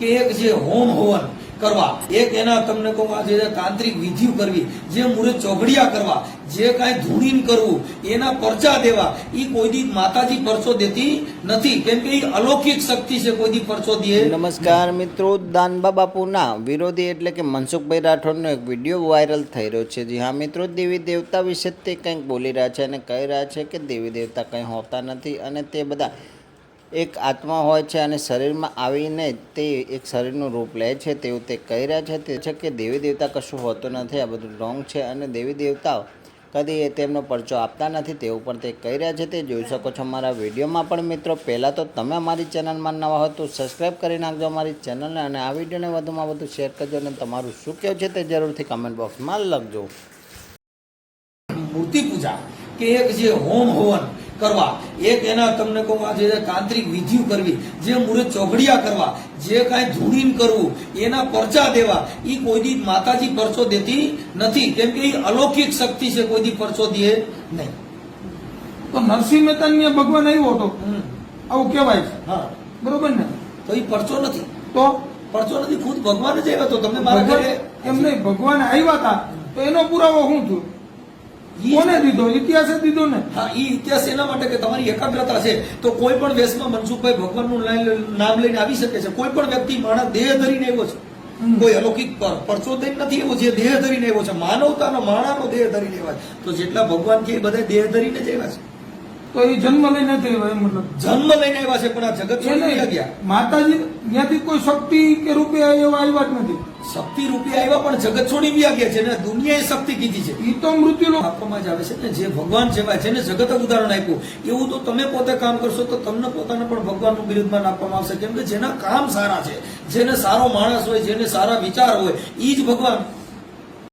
એક જે હોમ હવન કરવા, એક એના તમને કહું, આ તાંત્રિક વિધિઓ કરવી, જે મુરે ચોઘડિયા કરવા, જે કાંઈ ધૂણીન કરવું, એના પરચા દેવા એ કોઈ દી માતાજી પરચો દેતી નથી. કેમ કે એ અલૌકિક શક્તિ છે, કોઈ દી પરચો દે નમસ્કાર મિત્રો, દાનબા બાપુના વિરોધી એટલે કે મનસુખભાઈ રાઠોડનો એક વીડિયો વાયરલ થઈ રહ્યો છે. જી હા મિત્રો, દેવી દેવતા વિશે તે કંઈક બોલી રહ્યા છે અને કહી રહ્યા છે કે દેવી દેવતા કંઈ હોતા નથી અને તે બધા એક આત્મા હોય છે અને શરીરમાં આવીને તે એક શરીરનું રૂપ લે છે, તેવું તે કહી રહ્યા છે. તે છે કે દેવી દેવતા કશું હોતું નથી, આ બધું રોંગ છે અને દેવી દેવતાઓ કદી એ તેમનો પરચો આપતા નથી તેવું પણ તે કહી રહ્યા છે. તે જોઈ શકો છો મારા વિડીયોમાં પણ મિત્રો, પહેલાં તો તમે અમારી ચેનલમાં નવા હો તો સબસ્ક્રાઈબ કરી નાખજો અમારી ચેનલને અને આ વિડીયોને વધુમાં વધુ શેર કરજો અને તમારું શું કહેવું છે તે જરૂરથી કમેન્ટ બોક્સમાં લખજો. મૂર્તિ પૂજા કે એક જે હોમ હવન કરવા. એક એના તમને કહું આજે તાંત્રિક વિધિઓ કરવી જે મૂળે ચોઘડિયા કરવા જે કાંઈ ધૂળીન કરવું એના પરચા દેવા એ કોઈ દી માતાજી પરચો દેતી નથી. કેમ કે એ અલૌકિક શક્તિ છે કોઈ દી પરચો દે નહીં. તો નરસિંહ મહેતા ને ભગવાન આવ્યો હતો. હમ. આવું કહેવાય છે. હા. બરોબર ને? તો એ પરચો નથી. તો? પરચો નથી ખુદ ભગવાન જ આવ્યો હતો તમને મારા ઘરે એમ નહીં ભગવાન આવ્યા હતા. તો એનો પુરાવો શું થયો? ઈ- કોને દીધો? ઇતિહાસે દીધો ને? હા એ ઇતિહાસ એના માટે કે તમારી એકાગ્રતા છે. તો કોઈ પણ વેશમાં મનસુખભાઈ ભગવાનનું નામ લઈને આવી શકે છે. કોઈ પણ વ્યક્તિ માણસ દેહ ધરીને આવ્યો છે. કોઈ અલૌકિક પર- પરચો નથી એવો જે દેહ ધરીને આવ્યો છે. માનવતાનો માણાનો દેહ ધરીને આવ્યા છે. તો જેટલા ભગવાન છે એ બધા દેહ ધરીને જ આવ્યા છે. તો એ જન્મ લઈને આવ્યા એમ મતલબ. જન્મ લઈને આવ્યા છે પણ આ જગત છોડી ગયા. માતાજી ત્યાંથી કોઈ શક્તિ કે રૂપે એવા આવ્યા જ નથી. શક્તિ રૂપે આવ્યા પણ જગત છોડી બી ગયા છે અને દુનિયાએ શક્તિ કીધી છે. એ તો મૃત્યુ આપવામાં જ આવે છે ને જે ભગવાન જેવા જેને જગત ઉદાહરણ આપ્યું. એવું તો તમે પોતે કામ કરશો તો તમને પોતાને પણ ભગવાનનું બિરુદમાન આપવામાં આવશે. કેમ કે જેના કામ સારા છે જેને સારો માણસ હોય જેને સારા વિચાર હોય એ જ ભગવાન.